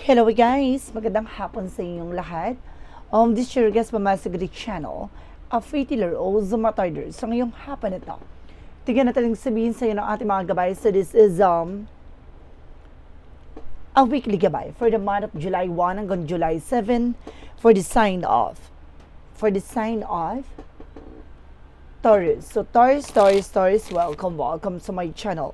Hello guys! Magandang hapon sa inyong lahat. Um, this is your guest Mamasagri Channel, a free tiller o Zumatarder sa ngayong hapon ito. Tignan natin sabihin sa iyo ng ating mga gabay. So this is um, a weekly gabay for the month of July 1 hanggang July 7 for the sign off. For the sign off, Taurus. So Taurus, Taurus, Taurus, welcome, welcome to my channel.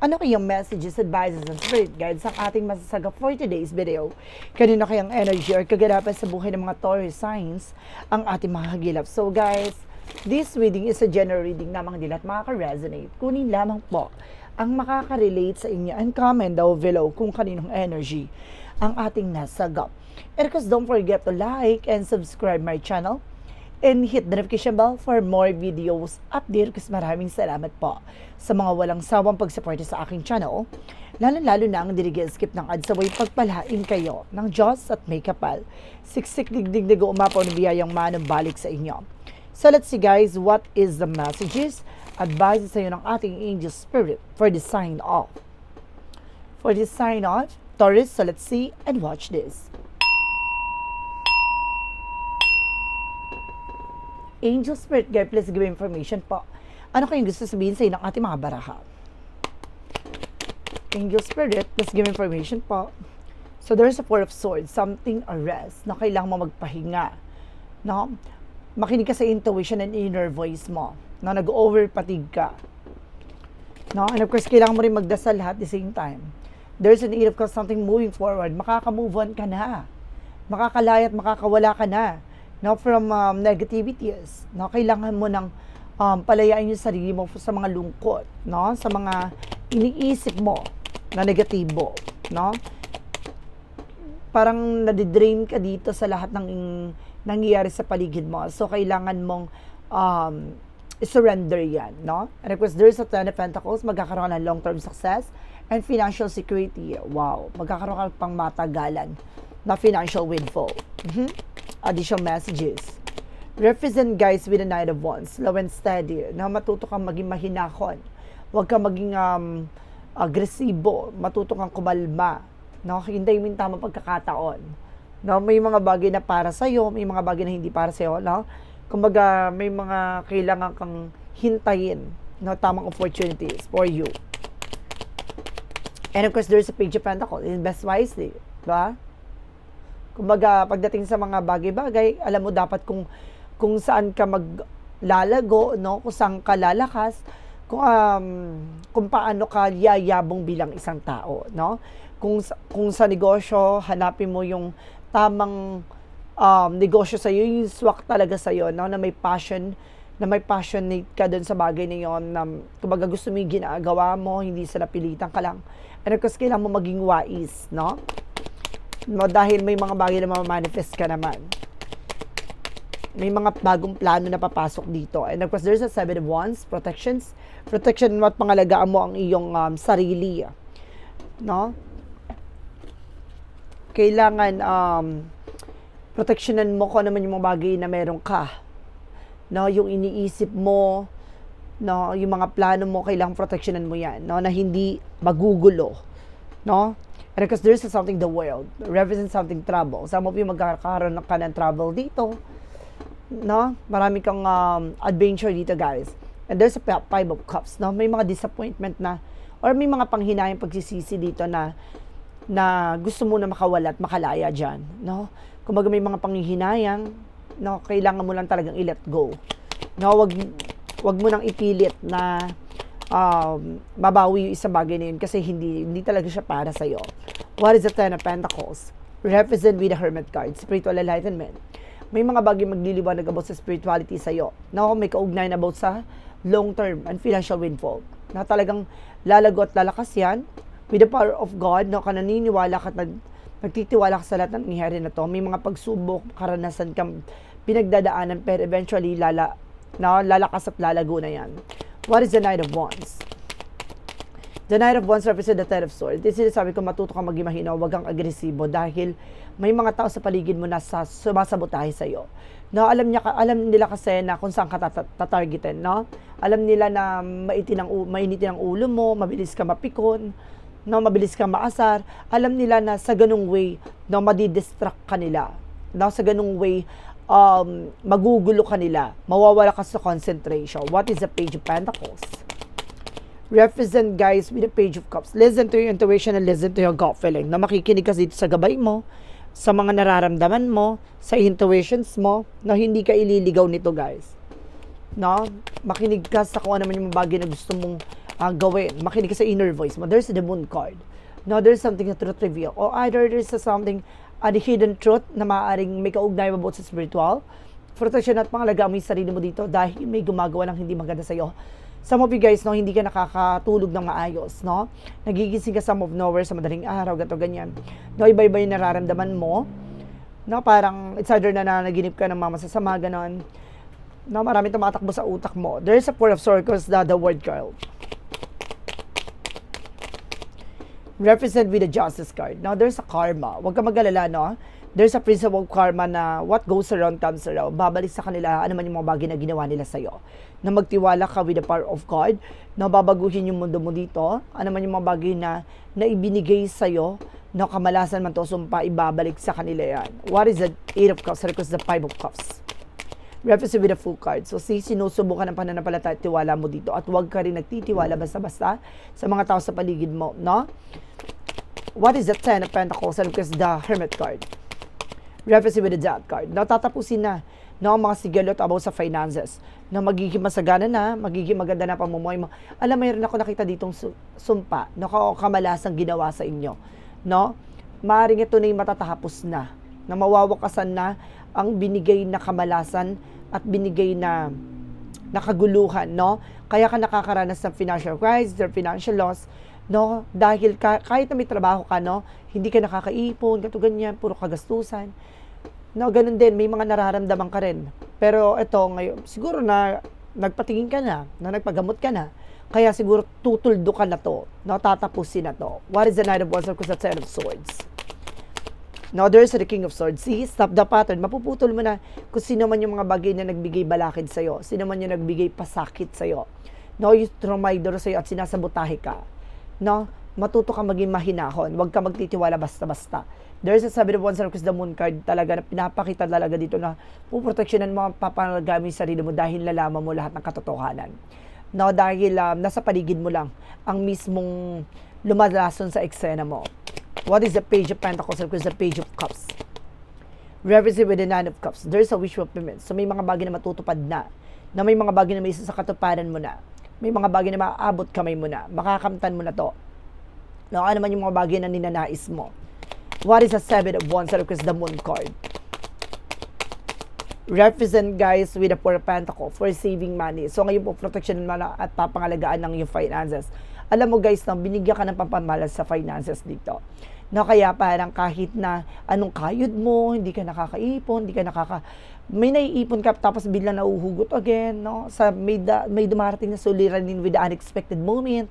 Ano kayang messages, advices, and spirit guides ang ating masasaga for today's video? Kanino kayang energy or kaganapan sa buhay ng mga Taurus signs ang ating mga hagilap? So guys, this reading is a general reading lamang din at makaka-resonate. Kunin lamang po ang makaka-relate sa inyo and comment down below kung kaninong energy ang ating nasagap. And of course, don't forget to like and subscribe my channel and hit the notification bell for more videos. Update kasi maraming salamat po sa mga walang sawang pagsuporta sa aking channel. Lalo-lalo na ang skip ng ads away pagpalain kayo ng Diyos at may kapal. Siksik digdig digo umapaw ng biyayang manong balik sa inyo. So let's see guys what is the messages? Advice sa iyo ng ating angel spirit for the sign off for the sign off Taurus. So let's see and watch this Angel Spirit Guide, please give information po. Ano kayong gusto sabihin sa ng ating mga baraha? Angel Spirit, please give information po. So there's a Four of Swords, something arrest, na kailangan mo magpahinga. No? Makinig ka sa intuition and inner voice mo. No? Nag-overpatig ka. No? And of course, kailangan mo rin magdasal lahat at the same time. There's an need of something moving forward. Makaka-move on ka na. Makakalaya at makakawala ka na no, from um, negativities. No, kailangan mo ng um, palayain yung sarili mo sa mga lungkot, no, sa mga iniisip mo na negatibo, no? Parang nadidrain ka dito sa lahat ng nangyayari sa paligid mo. So, kailangan mong um, surrender yan, no? And of course, there's a Ten of Pentacles, magkakaroon ka ng long-term success and financial security. Wow, magkakaroon ka pang matagalan na financial windfall. Mm-hmm additional messages. Represent guys with the Knight of Wands, slow and steady, na matuto kang maging mahinahon. Huwag kang maging um, agresibo, matuto kang kumalma. No? Hintay mo tamang pagkakataon. No? May mga bagay na para sa'yo, may mga bagay na hindi para sa'yo. No? Kumbaga, may mga kailangan kang hintayin no? tamang opportunities for you. And of course, there's a page of pentacles. Invest wisely. Diba? Kumbaga, pagdating sa mga bagay-bagay, alam mo dapat kung kung saan ka maglalago, no? Kung saan ka lalakas, kung um, kung paano ka yayabong bilang isang tao, no? Kung kung sa negosyo, hanapin mo yung tamang um, negosyo sa iyo, yung swak talaga sa iyo, no? Na may passion, na may passionate ka doon sa bagay na yon na kumbaga gusto mo yung ginagawa mo, hindi sa napilitan ka lang. And of course, kailangan mo maging wise, no? Dahil may mga bagay na ma-manifest ka naman. May mga bagong plano na papasok dito. And of course, there's a seven of wands, protections. Protection mo at pangalagaan mo ang iyong um, sarili. No? Kailangan um, protectionan mo kung ano man yung mga bagay na meron ka. No, yung iniisip mo, no, yung mga plano mo, kailangan protectionan mo yan, no, na hindi magugulo, no? Because there's something the world represents something trouble. Some of you magkakaroon ka ng trouble dito. No? Marami kang um, adventure dito, guys. And there's a five of cups, no? May mga disappointment na or may mga panghinayang pagsisisi dito na na gusto mo na makawala at makalaya diyan, no? Kumbaga may mga panghihinayang, no, kailangan mo lang talagang i-let go. No, wag wag mo nang ipilit na um, babawi yung isang bagay na yun kasi hindi, hindi talaga siya para sa'yo. What is the Ten of Pentacles? Represent with the Hermit card, spiritual enlightenment. May mga bagay magliliwanag about sa spirituality sa'yo. Na may kaugnayan about sa long-term and financial windfall. Na talagang lalago at lalakas yan with the power of God, no, ka naniniwala ka, nag, nagtitiwala ka sa lahat ng nangyayari na to. May mga pagsubok, karanasan kang pinagdadaanan, pero eventually lala, no, lalakas at lalago na yan. What is the Knight of Wands? The Knight of Wands represents the Ten of Swords. This is sabi ko matuto kang maging mahinaw, wag kang agresibo dahil may mga tao sa paligid mo na sa sumasabotahe sa iyo. No, alam niya alam nila kasi na kung saan ka tatargetin, no? Alam nila na maitin ang mainitin ang ulo mo, mabilis ka mapikon, no, mabilis kang maasar, alam nila na sa ganung way, no, madidistract ka nila. No, sa ganung way, um, magugulo ka nila, mawawala ka sa concentration. What is the Page of Pentacles? Represent guys with the Page of Cups. Listen to your intuition and listen to your gut feeling. Na makikinig ka dito sa gabay mo, sa mga nararamdaman mo, sa intuitions mo, na hindi ka ililigaw nito guys. No? Makinig ka sa kung ano man yung bagay na gusto mong ah, gawin. Makinig ka sa inner voice mo. There's the moon card. No, there's something na truth reveal. Or either there's a something, a hidden truth na maaaring may kaugnay about sa spiritual. Protection at pangalagaan mo yung sarili mo dito dahil may gumagawa ng hindi maganda sa'yo. Some of you guys, no, hindi ka nakakatulog ng maayos, no? Nagigising ka some of nowhere sa madaling araw, gato ganyan. No, iba-iba yung nararamdaman mo. No, parang it's either na nanaginip ka ng mga masasama, ganon. No, marami tumatakbo sa utak mo. There's a four of circles, the, the word girl. Represent with the justice card. Now, there's a karma. Huwag ka mag-alala, no? There's a principle of karma na what goes around comes around. Babalik sa kanila ano man yung mga bagay na ginawa nila sa'yo. Na magtiwala ka with the power of God, na babaguhin yung mundo mo dito, ano man yung mga bagay na, na ibinigay sa'yo, na kamalasan man to, sumpa, ibabalik sa kanila yan. What is the Eight of Cups? Because the Five of Cups represent with a full card. So, si sinusubukan ng pananampalataya at tiwala mo dito. At huwag ka rin nagtitiwala basta-basta sa mga tao sa paligid mo, no? What is the Ten of Pentacles? And because the Hermit card. Represent with the Death card. Now, tatapusin na no, ang mga sigalot about sa finances na magiging masagana na, magiging maganda na pamumuhay mo. Alam, mayroon ako nakita ditong su- sumpa, no, ka- kamalasang ginawa sa inyo. No? Maaring ito na yung matatapos na, na mawawakasan na ang binigay na kamalasan at binigay na nakaguluhan, no? Kaya ka nakakaranas ng financial crisis or financial loss, no? Dahil ka, kahit na may trabaho ka, no? Hindi ka nakakaipon, gato ganyan, puro kagastusan. No, ganun din, may mga nararamdaman ka rin. Pero ito ngayon, siguro na nagpatingin ka na, na nagpagamot ka na, kaya siguro tutuldo ka na to, no, tatapusin na to. What is the Knight of Wands? Because that's Ten of Swords. Now, there's the King of Swords. See, stop the pattern. Mapuputol mo na kung sino man yung mga bagay na nagbigay balakid sa'yo. Sino man yung nagbigay pasakit sa'yo. No, yung trumaydor sa'yo at sinasabotahe ka. No, matuto ka maging mahinahon. Huwag ka magtitiwala basta-basta. There's a seven of wands because the moon card talaga na pinapakita talaga dito na puproteksyonan mo, papalagay mo yung sarili mo dahil nalaman mo lahat ng katotohanan. No, dahil um, nasa paligid mo lang ang mismong lumalason sa eksena mo. What is the Page of Pentacles? Because the Page of Cups. Represent with the Nine of Cups. There's a wish fulfillment. So may mga bagay na matutupad na. Na may mga bagay na may isa sa katuparan mo na. May mga bagay na maaabot kamay mo na. Makakamtan mo na to. No, ano man yung mga bagay na ninanais mo. What is the Seven of Wands? Because the Moon card. Represent guys with the Four of Pentacles for saving money. So ngayon po, protection mo na at papangalagaan ng yung finances. Alam mo guys, no, binigyan ka ng pampamalas sa finances dito. No, kaya parang kahit na anong kayod mo, hindi ka nakakaipon, hindi ka nakaka... May naiipon ka tapos biglang nauhugot again, no? Sa may, da, may dumarating na suliranin with the unexpected moment,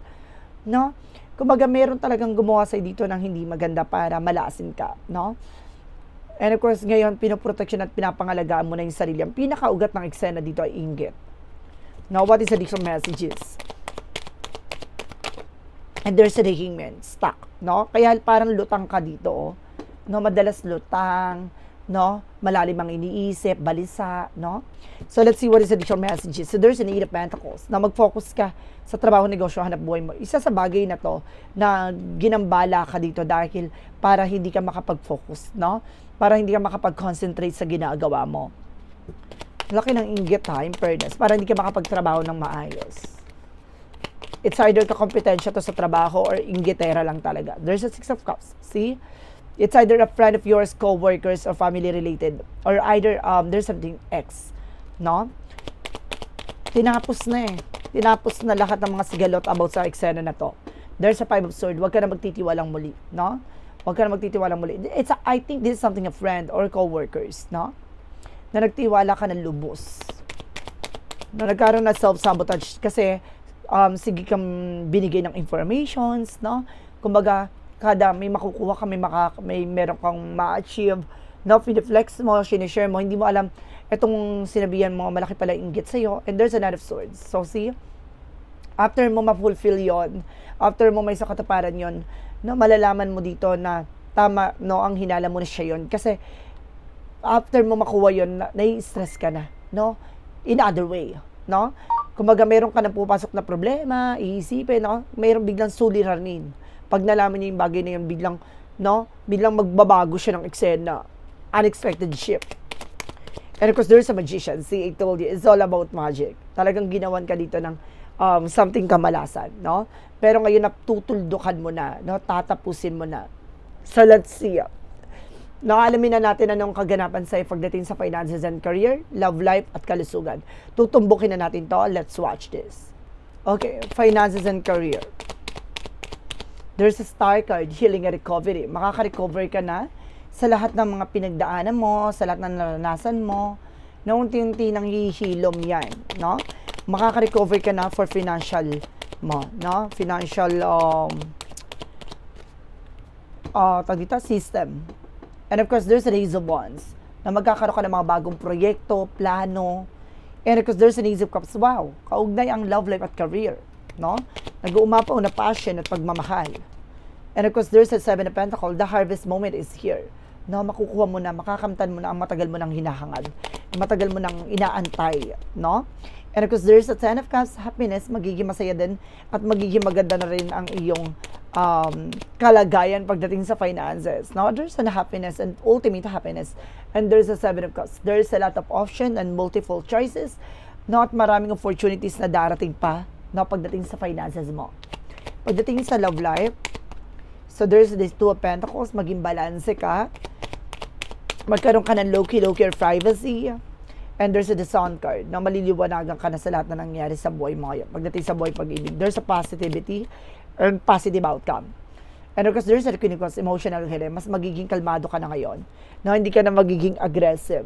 no? Kumbaga, meron talagang gumawa sa dito ng hindi maganda para malasin ka, no? And of course, ngayon, pinoprotection at pinapangalagaan mo na yung sarili. Ang pinakaugat ng eksena dito ay inggit. Now, what is the different messages? And there's a hangman, stuck, no? Kaya parang lutang ka dito, oh. no? Madalas lutang, no? Malalim ang iniisip, balisa, no? So, let's see what is different messages. So, there's an Eight of Pentacles, na mag-focus ka sa trabaho, negosyo, hanap buhay mo. Isa sa bagay na to, na ginambala ka dito dahil para hindi ka makapag-focus, no? Para hindi ka makapag-concentrate sa ginagawa mo. Laki ng inggit ha, in fairness, para hindi ka makapagtrabaho ng maayos it's either kakompetensya to sa trabaho or inggitera lang talaga. There's a Six of Cups. See? It's either a friend of yours, co-workers, or family related. Or either um, there's something X. No? Tinapos na eh. Tinapos na lahat ng mga sigalot about sa eksena na to. There's a Five of Swords. Huwag ka na magtitiwalang muli. No? Huwag ka na magtitiwalang muli. It's a, I think this is something a friend or co-workers. No? Na nagtiwala ka ng lubos. Na nagkaroon na self-sabotage kasi um, sige kang binigay ng informations, no? Kumbaga, kada may makukuha ka, may, maka, may meron kang ma-achieve, no? Piniflex mo, sinishare mo, hindi mo alam, itong sinabihan mo, malaki pala inggit sa'yo, and there's a Knight of Swords. So, see, After mo ma-fulfill yon, after mo may sa katuparan yon, no, malalaman mo dito na tama, no, ang hinala mo na siya yon. Kasi, after mo makuha yon, na, nai-stress ka na, no? In other way, no? Kumbaga, meron ka na pupasok na problema, iisipin, no? Meron biglang suliranin. Pag nalaman niya yung bagay na yun, biglang, no? Biglang magbabago siya ng eksena. Unexpected shift. And of course, there's a magician. See, I told you, it's all about magic. Talagang ginawan ka dito ng um, something kamalasan, no? Pero ngayon, natutuldukan mo na, no? Tatapusin mo na. So, let's see. Nakalamin na natin anong kaganapan sa pagdating sa finances and career, love life, at kalusugan. Tutumbukin na natin to. Let's watch this. Okay, finances and career. There's a star card, healing and recovery. Makaka-recover ka na sa lahat ng mga pinagdaanan mo, sa lahat ng naranasan mo, na unti-unti nang hihilom yan, no? Makaka-recover ka na for financial mo, no? Financial, um, uh, tawag dito, system. And of course, there's of wands na magkakaroon ka ng mga bagong proyekto, plano, and of course, there's an of cups, wow, kaugnay ang love life at career, no? Nag-uumapaw na passion at pagmamahal. And of course, there's a seven of pentacles, the harvest moment is here. No, makukuha mo na, makakamtan mo na ang matagal mo nang hinahangad, ang matagal mo nang inaantay, no? And of course, there's a ten of cups, happiness, magiging masaya din, at magiging maganda na rin ang iyong um, kalagayan pagdating sa finances. No, there's an happiness and ultimate happiness. And there's a seven of cups. There's a lot of option and multiple choices. Not maraming opportunities na darating pa no, pagdating sa finances mo. Pagdating sa love life, so there's this two of pentacles, maging balanse ka. Magkaroon ka ng low-key, low-key privacy. And there's a sun card na maliliwanagan ka na sa lahat na nangyari sa buhay mo ngayon. Pagdating sa buhay pag-ibig, there's a positivity and positive outcome. And of course, there's a Cups, emotional healing. Mas magiging kalmado ka na ngayon. No, hindi ka na magiging aggressive.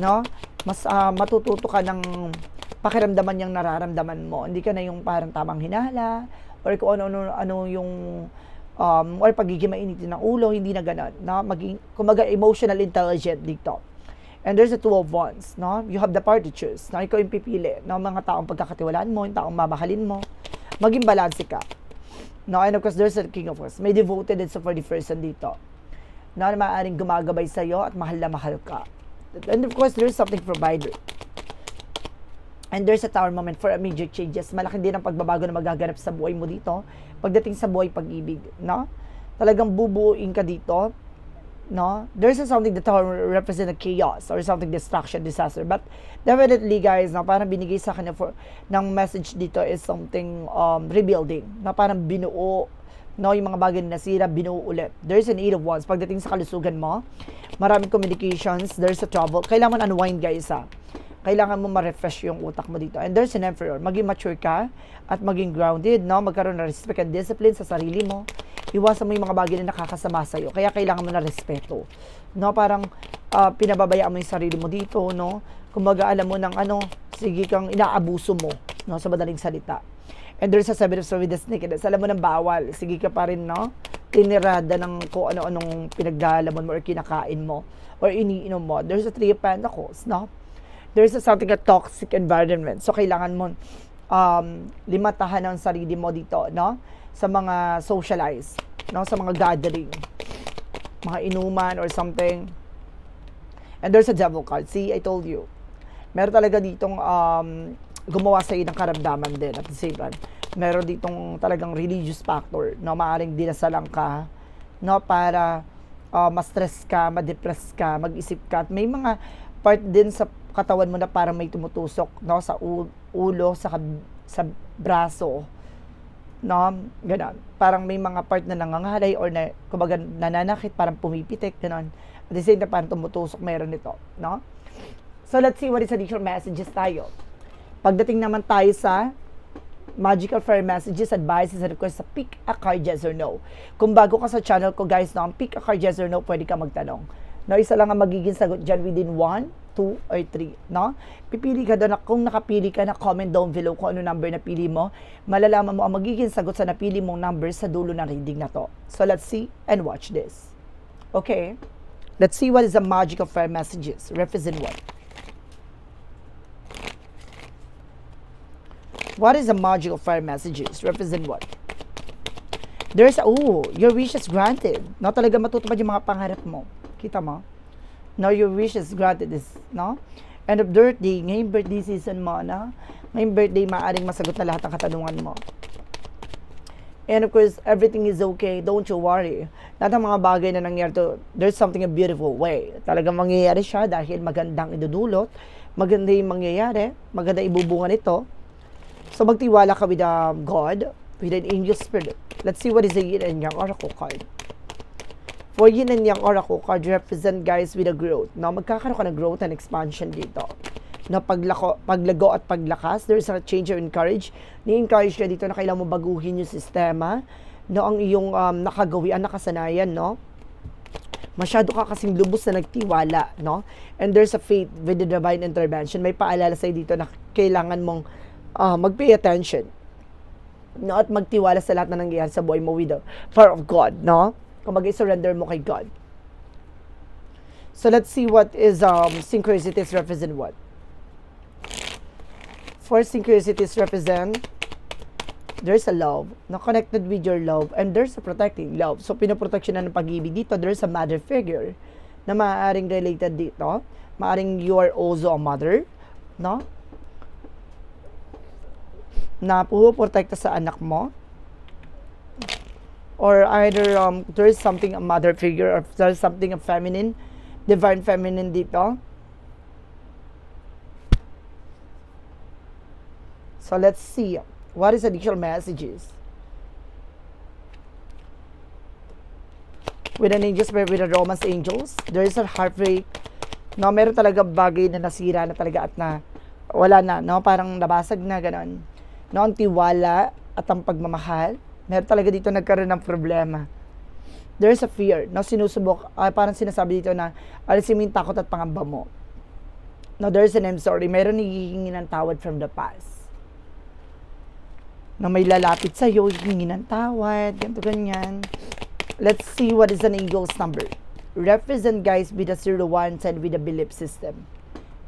No? Mas ah, matututo ka ng pakiramdaman yung nararamdaman mo. Hindi ka na yung parang tamang hinala or kung ano-ano ano yung um, or pagiging mainitin ng ulo, hindi na ganun. No? Maging, kumaga, emotional intelligent dito. And there's a two of wands, no? You have the part to choose. No? Ikaw yung pipili, no? Mga taong pagkakatiwalaan mo, yung taong mamahalin mo. Maging balanse ka. No? And of course, there's a king of wands. May devoted and the person dito. No? Na maaaring gumagabay sa'yo at mahal na mahal ka. And of course, there's something provider. And there's a tower moment for immediate changes. Malaki din ang pagbabago na magaganap sa buhay mo dito. Pagdating sa buhay pag-ibig, no? Talagang bubuuin ka dito, no? There's something that represent a chaos or something destruction, disaster. But definitely guys, no, parang binigay sa kanya for ng message dito is something um, rebuilding. Na parang binuo no, yung mga bagay na nasira, binuo ulit. There's an eight of wands. Pagdating sa kalusugan mo, maraming communications, there's a trouble. Kailangan unwind guys ha kailangan mo ma-refresh yung utak mo dito. And there's an emperor. Maging mature ka at maging grounded, no? Magkaroon ng respect and discipline sa sarili mo. Iwasan mo yung mga bagay na nakakasama sa'yo. Kaya kailangan mo na respeto. No? Parang uh, pinababayaan mo yung sarili mo dito, no? Kumbaga, alam mo ng ano, sige kang inaabuso mo, no? Sa madaling salita. And there's a seven of swords with the. Alam mo ng bawal. Sige ka pa rin, no? Tinirada ng kung ano-anong pinagdalaman mo or kinakain mo or iniinom mo. There's a three of pentacles, no? There's a something a toxic environment. So, kailangan mo um, limatahan ang sarili mo dito, no? Sa mga socialize, no? Sa mga gathering, mga inuman or something. And there's a devil card. See, I told you. Meron talaga ditong um, gumawa sa ng karamdaman din at the same time. Meron ditong talagang religious factor, no? Maaring dinasalang ka, no? Para uh, ma-stress ka, ma-depress ka, mag-isip ka. At may mga part din sa katawan mo na parang may tumutusok no sa ulo sa sa braso no ganun parang may mga part na nangangalay or na kumbaga nananakit parang pumipitik ganun at the same time parang tumutusok meron nito no so let's see what is additional messages tayo pagdating naman tayo sa magical fairy messages, advices, and requests sa pick a card yes or no. Kung bago ka sa channel ko guys, no, pick a card yes or no, pwede ka magtanong. No, isa lang ang magiging sagot dyan within 1, 2, or 3. No? Pipili ka doon, kung nakapili ka na, comment down below kung ano number na pili mo. Malalaman mo ang magiging sagot sa napili mong number sa dulo ng reading na to. So let's see and watch this. Okay? Let's see what is the magical fairy messages. Represent what? What is the magical fire messages? Represent what? There's, oh, your wish is granted. No, talaga matutupad yung mga pangarap mo. Kita mo? No, your wish is granted is, no? End of birthday, ngayong birthday season mo, no? Ngayong birthday, maaaring masagot na lahat ng katanungan mo. And of course, everything is okay. Don't you worry. Lahat ng mga bagay na nangyari to, there's something a beautiful way. Talagang mangyayari siya dahil magandang idudulot. Maganda yung mangyayari. Maganda ibubunga nito. So magtiwala ka with um, God, with an angel spirit. Let's see what is the yin and yang oracle card. For yin and yang oracle card represent guys with a growth. No, magkakaroon ka ng growth and expansion dito. No, paglako, paglago at paglakas, there's a change of encourage. Ni-encourage ka dito na kailangan mo baguhin yung sistema. No, ang iyong um, nakagawian, nakasanayan, no? masyado ka kasing lubos na nagtiwala, no? And there's a faith with the divine intervention. May paalala sa'yo dito na kailangan mong uh, mag-pay attention. No? At magtiwala sa lahat na nangyayari sa buhay mo with the power of God, no? Kung mag-surrender mo kay God. So let's see what is um, synchronicities represent what. For synchronicities represent there's a love na connected with your love and there's a protecting love. So, pinoproteksyonan ng pag-ibig dito, there's a mother figure na maaaring related dito. Maaaring you are also a mother, no? Na pupuprotekta sa anak mo. Or either um, there's something a mother figure or there's something a feminine, divine feminine dito. So, let's see. What is additional messages? With an angel spirit, with a romance angels, there is a heartbreak. No, meron talaga bagay na nasira na talaga at na wala na, no? Parang nabasag na gano'n. No, ang tiwala at ang pagmamahal, meron talaga dito nagkaroon ng problema. There's a fear, no? Sinusubok, ah, parang sinasabi dito na alisin mo yung takot at pangamba mo. No, there's an I'm sorry. Meron hihingi ng tawad from the past na may lalapit sa iyo, hingi ng tawad, ganito, ganyan. Let's see what is an eagle's number. Represent guys with a 01 and with a belief system.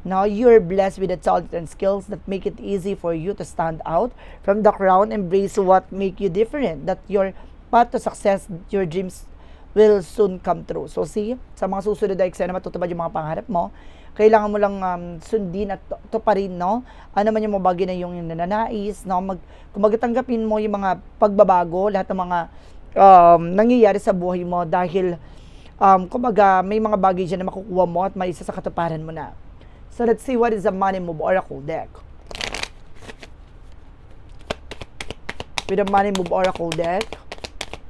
Now you're blessed with the talent and skills that make it easy for you to stand out from the crowd, embrace what make you different, that your path to success, your dreams will soon come true. So see, sa mga susunod na eksena matutupad yung mga pangarap mo, kailangan mo lang um, sundin at to, rin, no? Ano man yung mga bagay na yung nananais, no? Mag, kung magtanggapin mo yung mga pagbabago, lahat ng mga um, nangyayari sa buhay mo dahil um, kumbaga may mga bagay dyan na makukuha mo at may isa sa katuparan mo na. So let's see what is the money move oracle deck. With the money move oracle deck,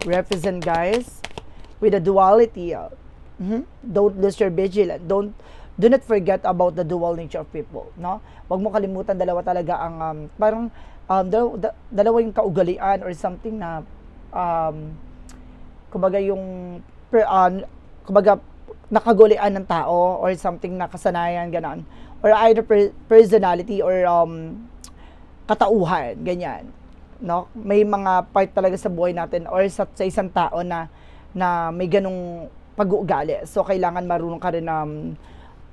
represent guys with the duality. Uh, mhm. Don't lose your vigilance. Don't do not forget about the dual nature of people, no? Huwag mo kalimutan dalawa talaga ang um, parang um, dalawa, da, dalawa yung kaugalian or something na um, kumbaga yung per, uh, kumbaga nakagulian ng tao or something na kasanayan ganon. Or either per, personality or um, katauhan ganyan no? May mga part talaga sa buhay natin or sa, sa isang tao na na may ganong pag-uugali. So kailangan marunong ka rin um,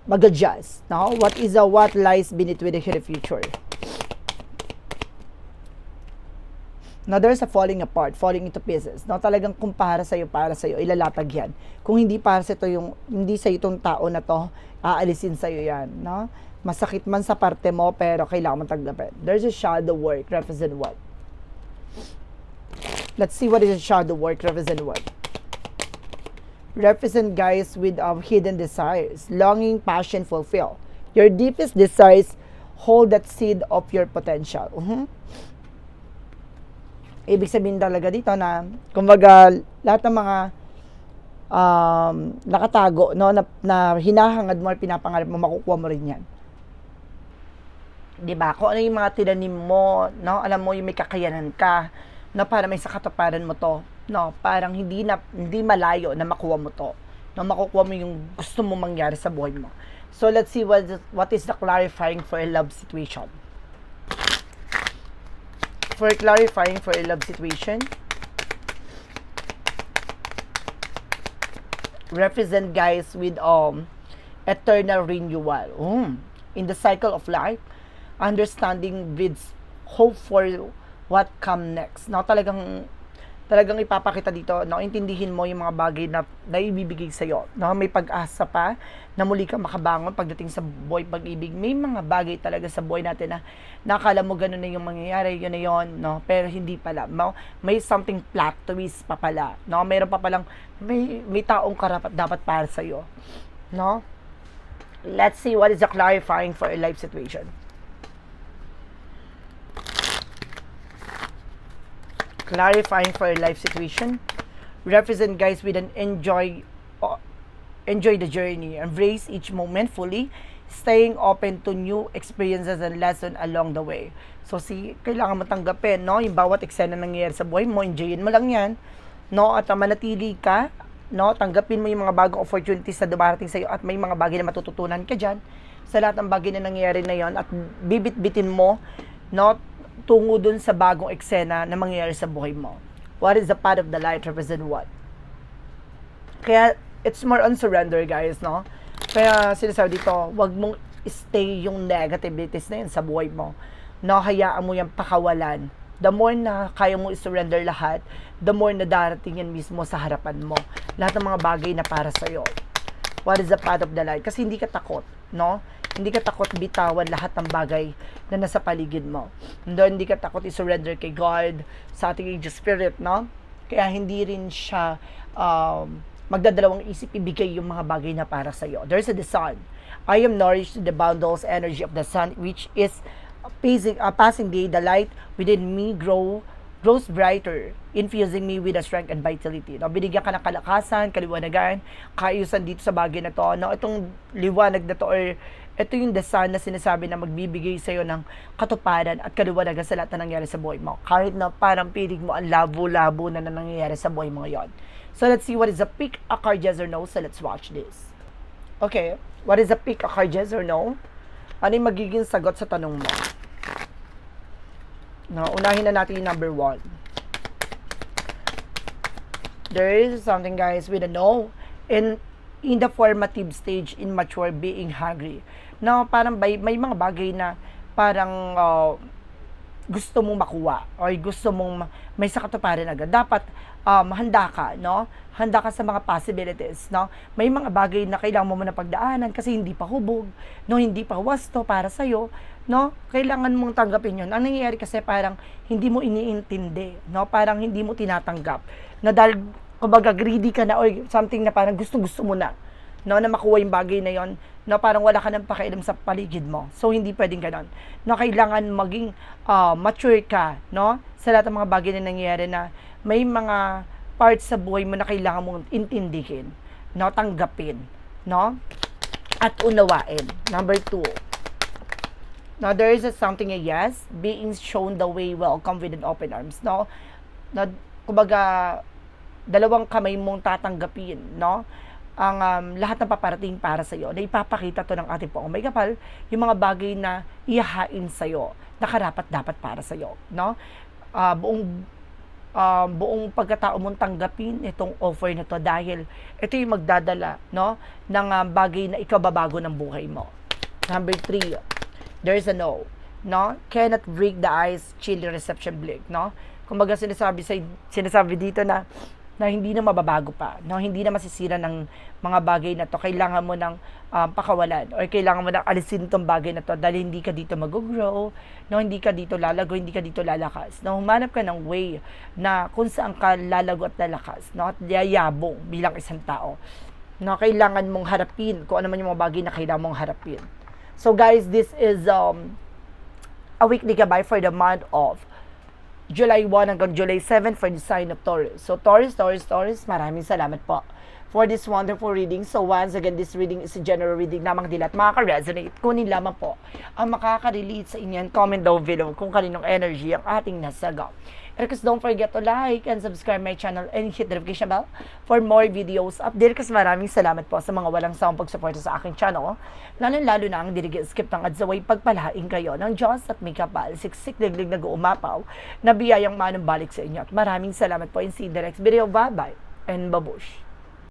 mag-adjust no? What is a what lies beneath with the future Now, there's a falling apart, falling into pieces. No, talagang kung para sa'yo, para sa'yo, ilalatag yan. Kung hindi para sa ito yung, hindi sa itong tao na to, aalisin sa'yo yan. No? Masakit man sa parte mo, pero kailangan mong tanggapin. There's a shadow work, represent what? Let's see what is a shadow work, represent what? Represent guys with um, hidden desires, longing, passion, fulfill. Your deepest desires hold that seed of your potential. Mhm ibig sabihin talaga dito na kumbaga lahat ng mga um, nakatago no na, na hinahangad mo at pinapangarap mo makukuha mo rin yan. 'Di ba? Kung ano yung mga tinanim mo, no? Alam mo yung may kakayanan ka na para may sakatuparan mo to, no? Parang hindi na hindi malayo na makuha mo to. No, makukuha mo yung gusto mo mangyari sa buhay mo. So let's see what what is the clarifying for a love situation for clarifying for a love situation. Represent guys with um eternal renewal. Mm. In the cycle of life, understanding breeds hope for what come next. No, talagang talagang ipapakita dito, no, intindihin mo yung mga bagay na naibibigay sa iyo. No, may pag-asa pa na muli ka makabangon pagdating sa buhay pag-ibig. May mga bagay talaga sa buhay natin na nakala mo ganun na yung mangyayari, yun na yun, no, pero hindi pala. No, may something plot twist pa pala. No, mayroon pa palang may may taong karapat dapat para sa iyo. No? Let's see what is the clarifying for a life situation. Clarifying for a life situation. Represent guys with an enjoy uh, enjoy the journey, embrace each moment fully, staying open to new experiences and lesson along the way. So si kailangan mo tanggapin, no, yung bawat eksena na nangyayari sa buhay mo, enjoyin mo lang 'yan, no, at manatili ka, no, tanggapin mo yung mga bagong opportunities na dumarating sa iyo at may mga bagay na matututunan ka diyan sa lahat ng bagay na nangyayari na 'yon at bibit-bitin mo, no, tungo dun sa bagong eksena na mangyayari sa buhay mo. What is the path of the light represent what? Kaya, it's more on surrender, guys, no? Kaya, sinasabi dito, wag mong stay yung negativities na yun sa buhay mo. No, hayaan mo yung pakawalan. The more na kaya mo i-surrender lahat, the more na darating yan mismo sa harapan mo. Lahat ng mga bagay na para sa'yo. What is the path of the light? Kasi hindi ka takot, no? Hindi ka takot bitawan lahat ng bagay na nasa paligid mo. Hindi, hindi ka takot i-surrender kay God, sa ating spirit, no? Kaya hindi rin siya um, magdadalawang isip ibigay yung mga bagay na para sa iyo. There's a the sun. I am nourished to the boundless energy of the sun, which is passing, uh, passing day, the light within me grow grows brighter, infusing me with a strength and vitality. No, binigyan ka ng kalakasan, kaliwanagan, kaayusan dito sa bagay na to. No, itong liwanag na to or ito yung the na sinasabi na magbibigay sa'yo ng katuparan at kaliwanagan sa lahat na nangyayari sa buhay mo. Kahit na parang pilig mo ang labo-labo na, na nangyayari sa buhay mo ngayon. So let's see what is a pick a card yes or no. So let's watch this. Okay, what is a pick a card yes or no? Ano yung magiging sagot sa tanong mo? No, unahin na natin yung number one. There is something guys with a no. In in the formative stage in mature being hungry. No, parang may, may mga bagay na parang uh, gusto mong makuha or gusto mong may sakatuparan agad. Dapat um, handa ka, no? Handa ka sa mga possibilities, no? May mga bagay na kailangan mo muna pagdaanan kasi hindi pa hubog, no? Hindi pa wasto para sa iyo, no? Kailangan mong tanggapin 'yon. Ang nangyayari kasi parang hindi mo iniintindi, no? Parang hindi mo tinatanggap. Na dahil kumbaga greedy ka na or something na parang gusto-gusto mo na no na makuha yung bagay na yon no parang wala ka nang pakialam sa paligid mo so hindi pwedeng ganon no kailangan maging uh, mature ka no sa lahat ng mga bagay na nangyayari na may mga parts sa buhay mo na kailangan mong intindihin no tanggapin no at unawain number two Now, there is a something a yes, being shown the way welcome with an open arms, no? Na, kumbaga, dalawang kamay mong tatanggapin, no? Ang um, lahat ng paparating para sa iyo. Na ipapakita to ng ating Panginoon may kapal yung mga bagay na ihahain sa iyo na karapat dapat para sa iyo, no? Uh, buong uh, buong pagkatao mong tanggapin itong offer na to dahil ito yung magdadala, no? ng uh, bagay na ikababago ng buhay mo. Number three, there's a no, no? Cannot break the ice, chilly reception blink, no? Kumbaga sinasabi sa sinasabi dito na na hindi na mababago pa, no? Hindi na masisira ng mga bagay na to. Kailangan mo ng um, pakawalan or kailangan mo nang alisin tong bagay na to dahil hindi ka dito mag-grow, no? Hindi ka dito lalago, hindi ka dito lalakas. No? Humanap ka ng way na kung saan ka lalago at lalakas, no? At yayabong bilang isang tao. No, kailangan mong harapin kung ano man yung mga bagay na kailangan mong harapin. So guys, this is um, a weekly gabay for the month of July 1 hanggang July 7 for the sign of Taurus. So Taurus, Taurus, Taurus, maraming salamat po for this wonderful reading. So once again, this reading is a general reading lamang din at makaka-resonate. Kunin lamang po ang makaka-relate sa inyo. Comment down below kung kaninong energy ang ating nasagot. Request don't forget to like and subscribe my channel and hit the notification bell for more videos update. Kasi maraming salamat po sa mga walang sawang pagsuporta sa aking channel. Lalo-lalo na ang dirigi skip ng adsaway pagpalain kayo ng Diyos at may kapal, siksik liglig na uumapaw na biyayang manumbalik sa inyo. At maraming salamat po in see the video. Bye-bye and babush.